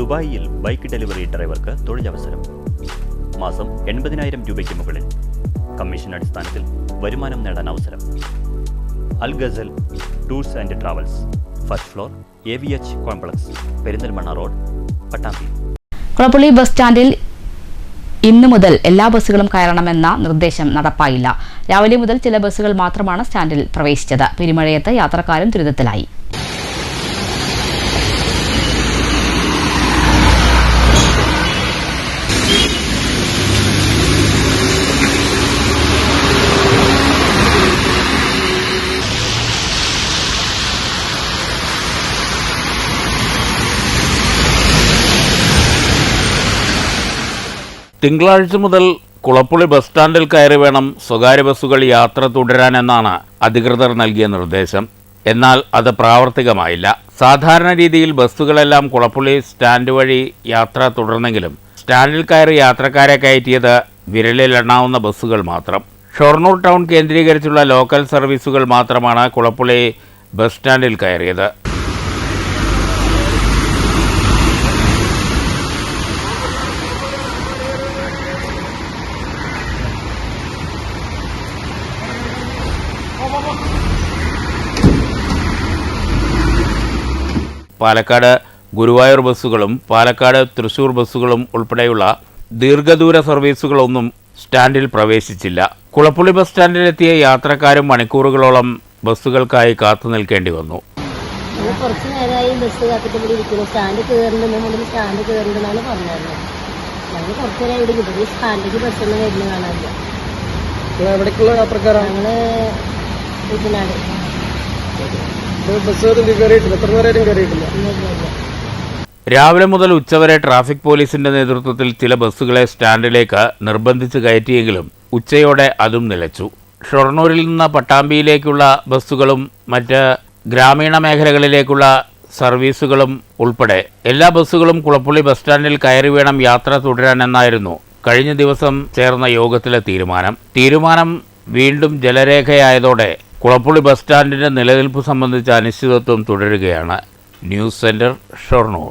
ദുബായിയിൽ bike delivery ഡ്രൈവർക്ക് തൊഴിലവസരം. മാസം എൺപതിനായിരം രൂപയ്ക്ക് മുകളിൽ കമ്മീഷൻ അടിസ്ഥാനത്തിൽ വരുമാനം നേടാൻ അവസരം. Al Ghazal tours and travels first floor A V H complex Perinthalmanna road Pattambi. Kulappally bus സ്റ്റാൻഡിൽ ഇന്നു മുതൽ എല്ലാ ബസ്സുകളും കയറണമെന്ന നിർദ്ദേശം നടപ്പായില്ല. രാവിലെ മുതൽ ചില ബസ്സുകൾ മാത്രമാണ് സ്റ്റാൻഡിൽ പ്രവേശിച്ചത്. പെരുമഴയത്ത് യാത്രക്കാരും ദുരിതത്തിലായി. തിങ്കളാഴ്ച മുതൽ കുളപ്പുളി ബസ് സ്റ്റാൻഡിൽ കയറി വേണം സ്വകാര്യ ബസ്സുകൾ യാത്ര തുടരാനെന്നാണ് അധികൃതർ നൽകിയ നിർദ്ദേശം. എന്നാൽ അത് പ്രാവർത്തികമായില്ല. സാധാരണ രീതിയിൽ ബസ്സുകളെല്ലാം കുളപ്പുളി സ്റ്റാൻഡ് വഴി യാത്ര തുടർന്നെങ്കിലും സ്റ്റാൻഡിൽ കയറി യാത്രക്കാരെ കയറ്റിയത് വിരലിലെണ്ണാവുന്ന ബസ്സുകൾ മാത്രം. ഷൊർണൂർ ടൗൺ കേന്ദ്രീകരിച്ചുള്ള ലോക്കൽ സർവീസുകൾ മാത്രമാണ് കുളപ്പുളി ബസ് സ്റ്റാൻഡിൽ കയറിയത്. പാലക്കാട് ഗുരുവായൂർ ബസ്സുകളും പാലക്കാട് തൃശൂർ ബസ്സുകളും ഉൾപ്പെടെയുള്ള ദീർഘദൂര സർവീസുകളൊന്നും സ്റ്റാൻഡിൽ പ്രവേശിച്ചില്ല. കുളപ്പുള്ളി ബസ് സ്റ്റാൻഡിലെത്തിയ യാത്രക്കാരും മണിക്കൂറുകളോളം ബസ്സുകൾക്കായി കാത്തു നിൽക്കേണ്ടി വന്നു. കുറച്ചു കുറച്ച് നേരമായി ബസ് കാത്തിട്ട് ഇവിടെ ഇരിക്കുന്നു സ്റ്റാൻഡ് കയറുന്നുണ്ട് സ്റ്റാൻഡ് കയറുന്നുണ്ടെന്നാണ് പറഞ്ഞത്. ഞങ്ങൾ കുറച്ച് നേരം ഇവിടെ ഇരിക്കും ഈ സ്റ്റാൻഡിലേക്ക് ബസ്സൊന്നും വരുന്ന യാത്രക്കാരാണ് ഞങ്ങൾ രാവിലെ മുതൽ ഉച്ചവരെ ട്രാഫിക് പോലീസിന്റെ നേതൃത്വത്തിൽ ചില ബസ്സുകളെ സ്റ്റാൻഡിലേക്ക് നിർബന്ധിച്ച് കയറ്റിയെങ്കിലും ഉച്ചയോടെ അതും നിലച്ചു. ഷൊർണൂരിൽ നിന്ന് പട്ടാമ്പിയിലേക്കുള്ള ബസ്സുകളും മറ്റ് ഗ്രാമീണ മേഖലകളിലേക്കുള്ള സർവീസുകളും ഉൾപ്പെടെ എല്ലാ ബസ്സുകളും കുളപ്പുള്ളി ബസ് സ്റ്റാൻഡിൽ കയറി വേണം യാത്ര തുടരാനെന്നായിരുന്നു കഴിഞ്ഞ ദിവസം ചേർന്ന യോഗത്തിലെ തീരുമാനം. തീരുമാനം വീണ്ടും ജലരേഖയായതോടെ കുളപ്പുള്ളി ബസ് സ്റ്റാൻഡിന്റെ നിലനിൽപ്പ് സംബന്ധിച്ച അനിശ്ചിതത്വം തുടരുകയാണ് ന്യൂസ് സെന്റർ ഷൊർണൂർ.